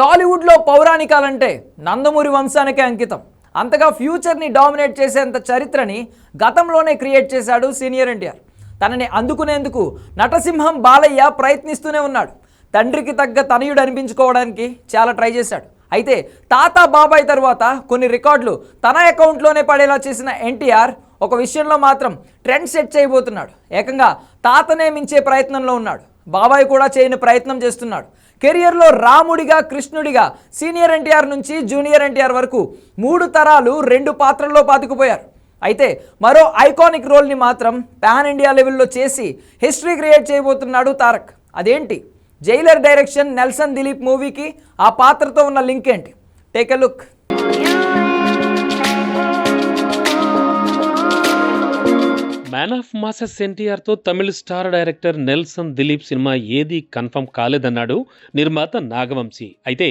టాలీవుడ్లో పౌరాణికాలంటే నందమూరి వంశానికే అంకితం. అంతగా ఫ్యూచర్ని డామినేట్ చేసేంత చరిత్రని గతంలోనే క్రియేట్ చేశాడు సీనియర్ ఎన్టీఆర్. తనని అందుకునేందుకు నటసింహం బాలయ్య ప్రయత్నిస్తూనే ఉన్నాడు. తండ్రికి తగ్గ తనయుడు అనిపించుకోవడానికి చాలా ట్రై చేశాడు. అయితే తాత బాబాయ్ తర్వాత కొన్ని రికార్డులు తన అకౌంట్లోనే పడేలా చేసిన ఎన్టీఆర్ ఒక విషయంలో మాత్రం ట్రెండ్ సెట్ చేయబోతున్నాడు. ఏకంగా తాతనే మించే ప్రయత్నంలో ఉన్నాడు. బాబాయ్ కూడా చేయని ప్రయత్నం చేస్తున్నాడు. కెరియర్లో రాముడిగా కృష్ణుడిగా సీనియర్ ఎన్టీఆర్ నుంచి జూనియర్ ఎన్టీఆర్ వరకు మూడు తరాలు రెండు పాత్రల్లో పాతుకుపోయారు. అయితే మరో ఐకానిక్ రోల్ని మాత్రం పాన్ ఇండియా లెవెల్లో చేసి హిస్టరీ క్రియేట్ చేయబోతున్నాడు తారక్. అదేంటి? జైలర్ డైరెక్షన్ నెల్సన్ దిలీప్ మూవీకి ఆ పాత్రతో ఉన్న లింక్ ఏంటి? Take a look. Man of masses ఎన్టీఆర్తో Tamil star director Nelson Dilip cinema ఏది కన్ఫర్మ్ కాలేదన్నాడు నిర్మాత నాగవంశీ. అయితే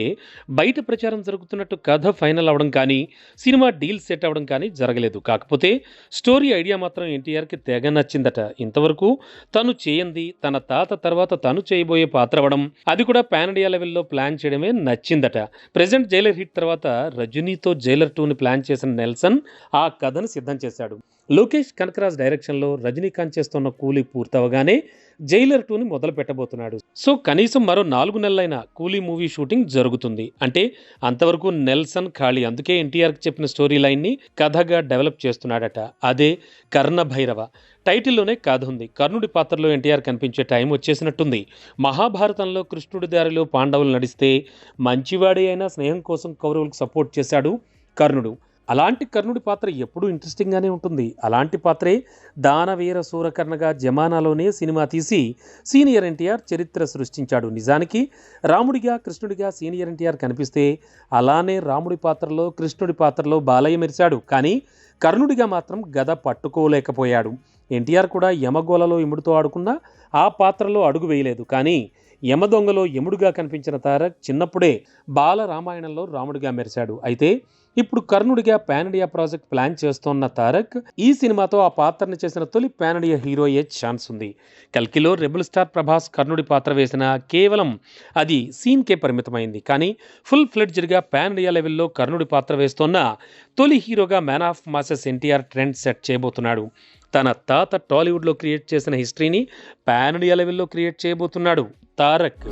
బయట ప్రచారం జరుగుతున్నట్టు కథ ఫైనల్ అవడం కానీ సినిమా డీల్ సెట్ అవడం కానీ జరగలేదు. కాకపోతే స్టోరీ ఐడియా మాత్రం ఎన్టీఆర్కి తెగ నచ్చిందట. ఇంతవరకు తను చేయంది తన తాత తర్వాత తను చేయబోయే పాత్ర అవడం అది కూడా పాన్ ఇండియా లెవెల్లో ప్లాన్ చేయడమే నచ్చిందట. ప్రెజెంట్ జైలర్ హిట్ తర్వాత రజనీతో జైలర్ టూని ప్లాన్ చేసిన నెల్సన్ ఆ కథను సిద్ధం చేశాడు. లోకేష్ కనకరాజ్ డైరెక్షన్లో రజనీకాంత్ చేస్తున్న కూలీ పూర్తవగానే జైలర్ టూని మొదలు పెట్టబోతున్నాడు సో కనీసం మరో నాలుగు నెలలైన కూలీ మూవీ షూటింగ్ జరుగుతుంది. అంటే అంతవరకు నెల్సన్ ఖాళీ. అందుకే ఎన్టీఆర్కి చెప్పిన స్టోరీ లైన్ని కథగా డెవలప్ చేస్తున్నాడట. అదే కర్ణ భైరవ. టైటిల్లోనే కథ ఉంది. కర్ణుడి పాత్రలో ఎన్టీఆర్ కనిపించే టైం వచ్చేసినట్టుంది. మహాభారతంలో కృష్ణుడి దారిలో పాండవులు నడిస్తే మంచివాడే అయినా స్నేహం కోసం కౌరవులకు సపోర్ట్ చేశాడు కర్ణుడు. అలాంటి కర్ణుడి పాత్ర ఎప్పుడూ ఇంట్రెస్టింగ్గానే ఉంటుంది. అలాంటి పాత్రే దానవీర సూరకర్ణగా జమానాలోనే సినిమా తీసి సీనియర్ ఎన్టీఆర్ చరిత్ర సృష్టించాడు. నిజానికి రాముడిగా కృష్ణుడిగా సీనియర్ ఎన్టీఆర్ కనిపిస్తే అలానే రాముడి పాత్రలో కృష్ణుడి పాత్రలో బాలయ్య మెరిశాడు. కానీ కర్ణుడిగా మాత్రం గద పట్టుకోలేకపోయాడు. ఎన్టీఆర్ కూడా యమగోలలో ఇముడుతో ఆడుకున్నా ఆ పాత్రలో అడుగు వేయలేదు. కానీ యమదొంగలో యముడుగా కనిపించిన తారక్ చిన్నప్పుడే బాల రామాయణంలో రాముడిగా మెరిశాడు. అయితే ఇప్పుడు కర్ణుడిగా పాన్ ఇండియా ప్రాజెక్ట్ ప్లాన్ చేస్తోన్న తారక్ ఈ సినిమాతో ఆ పాత్రను చేసిన తొలి పాన్ ఇండియా హీరో అయ్యే ఛాన్స్ ఉంది. కల్కిలో రెబుల్ స్టార్ ప్రభాస్ కర్ణుడి పాత్ర వేసిన కేవలం అది సీన్కే పరిమితమైంది. కానీ ఫుల్ ఫ్లెడ్జ్డ్గా పాన్ ఇండియా లెవెల్లో కర్ణుడి పాత్ర వేస్తోన్న తొలి హీరోగా man of masses NTR trend set చేయబోతున్నాడు. తన తాత టాలీవుడ్లో క్రియేట్ చేసిన హిస్టరీని పాన్ ఇండియా లెవెల్లో క్రియేట్ చేయబోతున్నాడు. తారక్